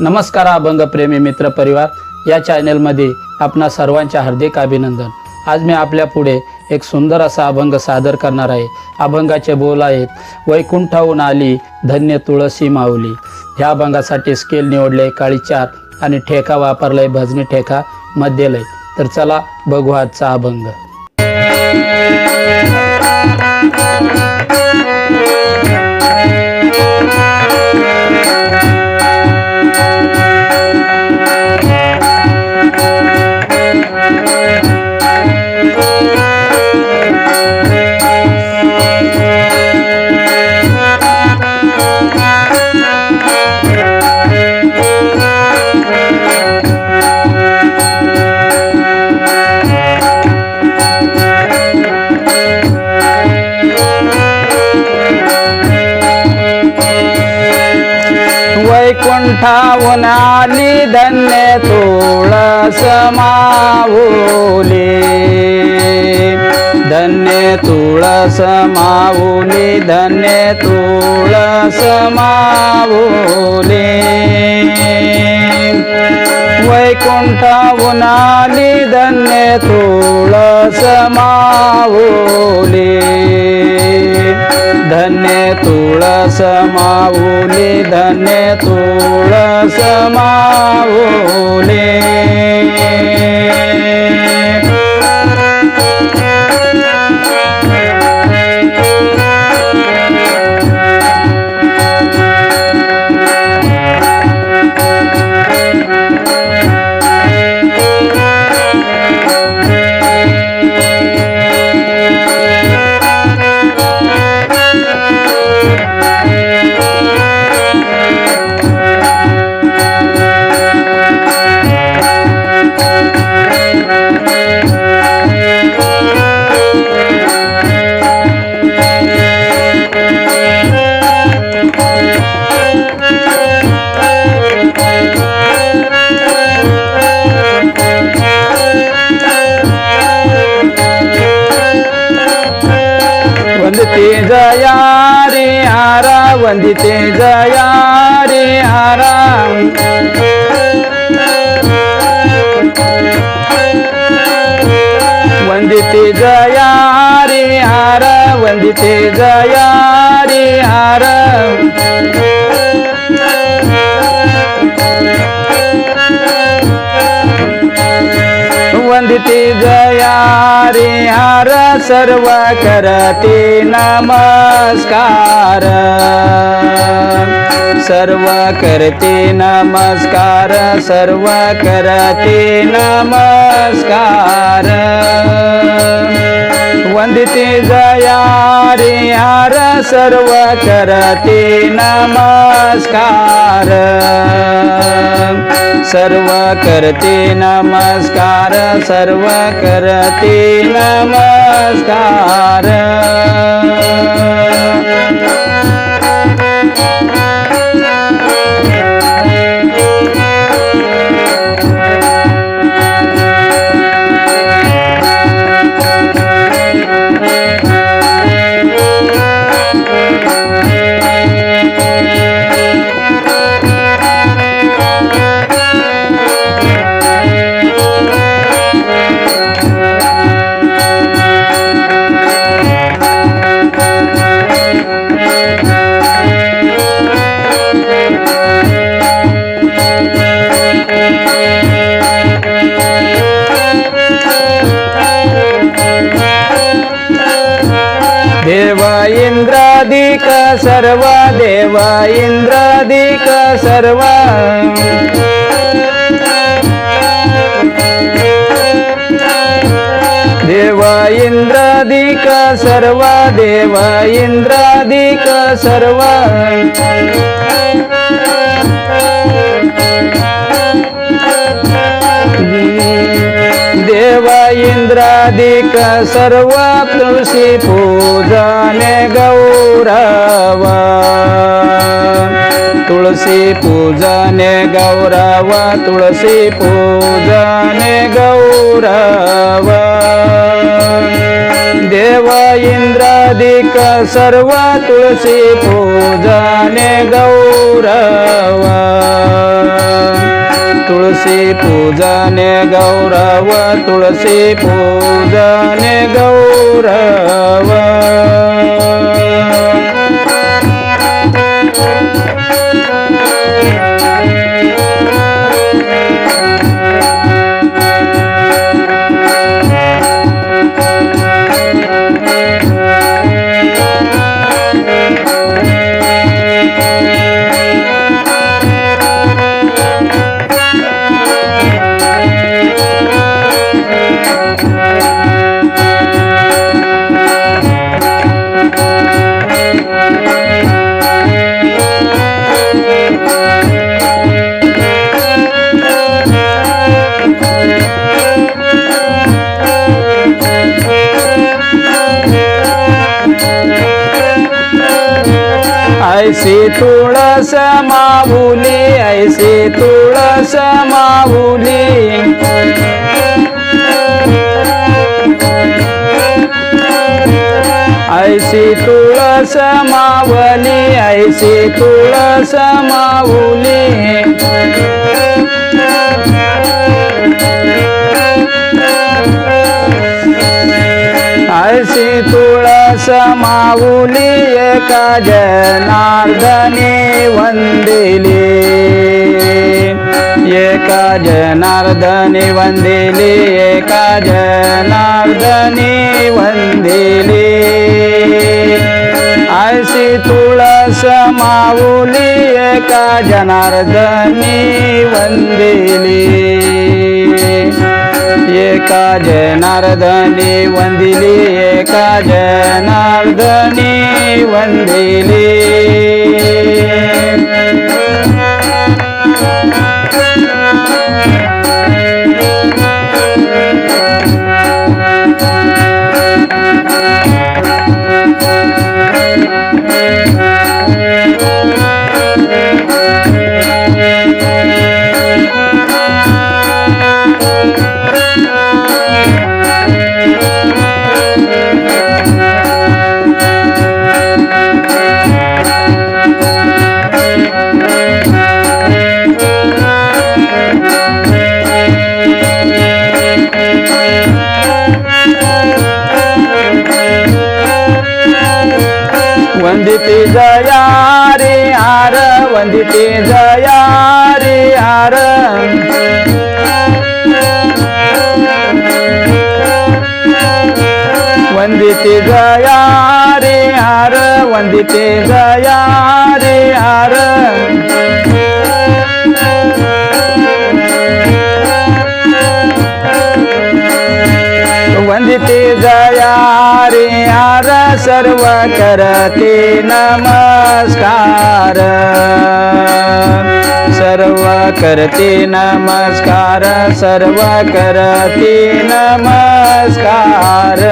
नमस्कार अभंग प्रेमी मित्र परिवार. या चॅनलमध्ये आपणा सर्वांचे हार्दिक अभिनंदन. आज मी आपल्या पुढे एक सुंदर असा अभंग सादर करणार आहे. अभंगाचे बोल आहेत वैकुंठाहून आली धन्य तुळशी माऊली. ह्या अभंगासाठी स्केल निवडले काळी चार आणि ठेका वापरलाय भजनी ठेका मध्ये लय तर चला बघू आजचा अभंग. वैकुंठाहून आली धन्य तुळस माऊली. धन्य तुळस माऊली धन्य तुळस माऊली. वैकुंठ आली धन्य तुळस माऊली. तुळस धन्य तुळस माऊली. वंदिते जया रे आराम वंदिते जया रे हारा वंदिते जया रे हार। वंदिते जया रे हार सर्व करते नमस्कार. सर्व करते नमस्कार सर्व करते नमस्कार. सर्व करते नमस्कार. सर्व करते नमस्कार सर्व करते नमस्कार. सर्व देव इंद्रादिक सर्व. देव इंद्रादिक सर्व देव इंद्रादिक सर्व. देव इंद्रादिक सर्व तुळशी पूजन गौरवा. तुळसी पूजने गौरावा तुळसी पूजने गौरावा. देव इंद्राधिक सर्व तुळसी पूजने गौरावा. तुळसी पूजने गौरावा तुळसी पूजने गौरावा. ऐसे तुळस माऊली ऐसे तुळस माऊली ऐसे तुळस मावली ऐसे तुळस माऊली ऐसे तुळ माऊली एका जनार्दने वंदिली. एका जनार्दने वंदिली एका जनार्दने वंदिली. ऐसी तुळस माऊली एका जनार्दनी वंदिली. एका जनार्दनी वंदिली एका जनार्दनी वंदिली वंदिते जया रे आर वंदिते जया रे आर. वंदिते जया रे आर वंदिते जया रे आर. जया रे आर सर्व करते नमस्कार. सर्व करते नमस्कार सर्व करते नमस्कार.